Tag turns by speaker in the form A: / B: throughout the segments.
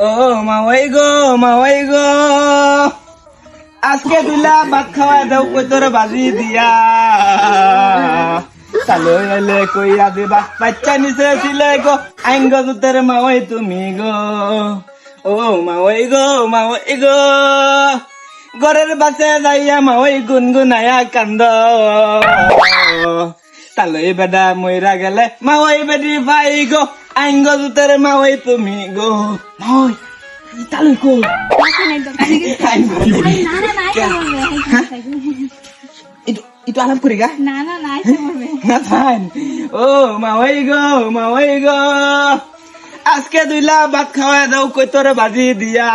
A: ও মাওই গো মাওই গো আজকে দুলা ভাত খাওয়া দাও কই বাজি দিয়া চালো এলে কই আদি বাচ্চা নিচে ছিলে গো আইন গো তোর মাওই তুমি গো ও মাওই গো মাওই গো ঘরের বাসে যাইয়া মাওই গুনগুনায়া কান্দ তালই বেডা মইরা গেলে মাওই বেডি ভাই গো আইন গো তোর মাওই তুমি গো। মাওই তালই কো আইন গো itu itu alam kuriga
B: না না না আইসা মরবে।
A: ngapain oh mawai go mawai go আজকে দুইলা ভাত খাওয়া দাও কই তোর বাজি দিয়া?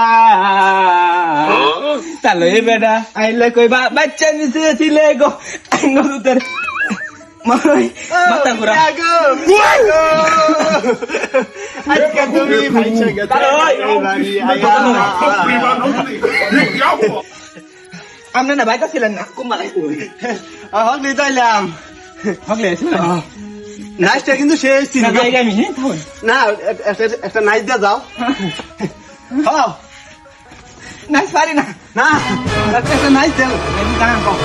A: তালই বেডা আইলে কইবা বাচ্চা নিচে ছিলে গো আইন গো তোর মাই মাথা ঘুরা
C: আজকে তুমি ভাইসা গেছো এই বাড়ি আয়া।
A: আমনে না বাইকা ছিলেন না কুমালাই
C: আহ, হগলি তাইলাম
A: হগলে ছিলেন
C: নাইসটা কিন্তু শেষ ছিল
A: না জায়গা আমি হ্যাঁ থাকুন
C: না এ- একটা- একটা নাইট দিয়ে যাও হ্যাঁ
A: না পারি না
C: না একটা একটা নাইট দেও
A: Ini tangan kok.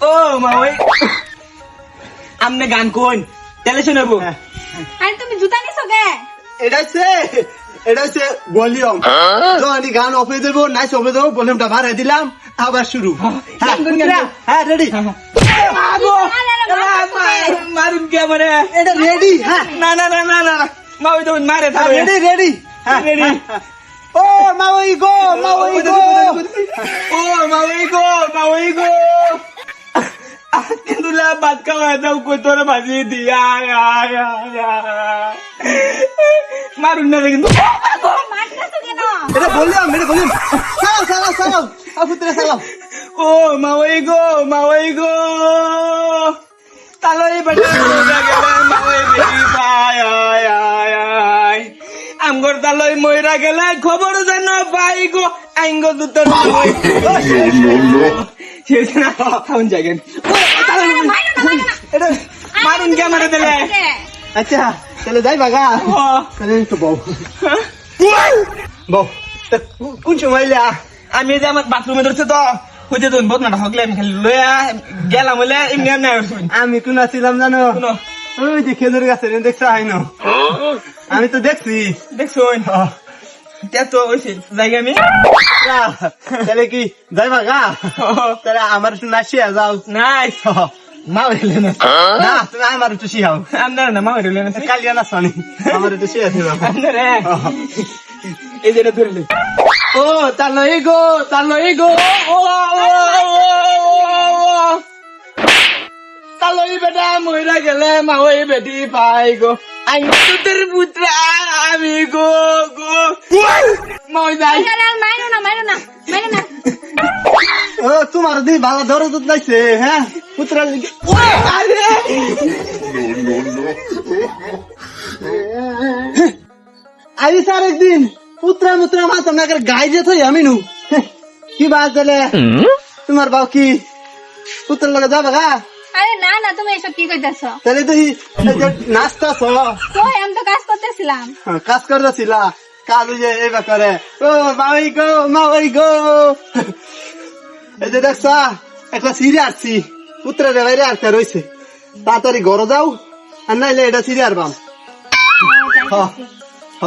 C: হ্যাঁ
A: Oh, mau. আমনে গান কোন তেলে শোনাবো
B: আরে তুমি জুতা নিছো কে
C: এটা হচ্ছে এটা হচ্ছে ভলিউম তো আমি গান অফে দেবো নাইস অফে দেবো ভলিউমটা বাড়াই দিলাম আবার শুরু হ্যাঁ
A: গান কোন গান?
C: হ্যাঁ রেডি
A: marun কে মানে
C: এটা রেডি হ্যাঁ
A: না না না না না mau itu mare tahu
C: ready ready
A: Ready.
C: ও মাওই গো গো
A: Oh, mau igo, mau igo. Akin dula bat ka daw ko to na basi dia ya ya ya. Marun na rin. Ako.
B: মারতেছো কেন
C: এটা বললাম এটা বললাম সালাম সালাম সালাম আপুত্রে সালাম
A: Oh, mawaigo, mawaigo. Taloy ba na gele mawai bedi ay ay ay ay. আমগর তালই মইরা গেলে খবর যেন পাই গো আইঙ্গ দুতর শেষ না খাউন এটা মারুন কে মারে দিলে
C: আচ্ছা তাহলে যাই বাগা তাহলে একটু বউ বউ কোন সময়
A: আমি যে আমার বাথরুমে ধরছে তো হইতে তো বহুত না হকলে আমি খালি লয়া গেলাম হলে এমনি এমনি
C: আমি কোন ছিলাম জানো ওই যে খেজুর গাছের দেখছ আইনো আমি তো দেখছি
A: দেখছুন তে তো ওইছে জায়গা আমি।
C: না, তাহলে কি যাই বাগা তাহলে আমার একটু নাচিয়া যাও
A: নাই
C: মা না। না তুমি আমার একটু শিখাও
A: আপনার না মামার হইলেন
C: কালিয়া না শনি আমার একটু শিখা ছিল
A: আপনার এই যে ধরলে ও তালো এগো তালো এগো ও তালো এই বেটা মহিলা গেলে মা ওই বেটি পাই গো আই তোদের পুত্রা আমি গো গো।
C: ও তোমার দি ভালো ধরো দুধ নাইছে হ্যাঁ? পুত্রা
A: আরে!
C: আইস আর একদিন পুত্রা মুত্রা মা তোমাকে গাই যে থই আমি নু। কি বাস দিলে? তোমার বাউ কি পুত্র লগে যাবে গা?
B: আরে না না তুমি এসব কি কইতাছো?
C: তাহলে তুই নাস্তা ছ
B: কই আমি তো কাজ করতেছিলাম।
C: কাজ করতেছিলা। ওই যে এই করে ও মাই গো মাই গো। এই যে দেখছা একটা সিঁড়ি আসছি পুত্রের বাইরে আসতে রয়েছে তাড়াতাড়ি ঘরে যাও আর নাইলে এটা সিঁড়ি আর বাম হ হ।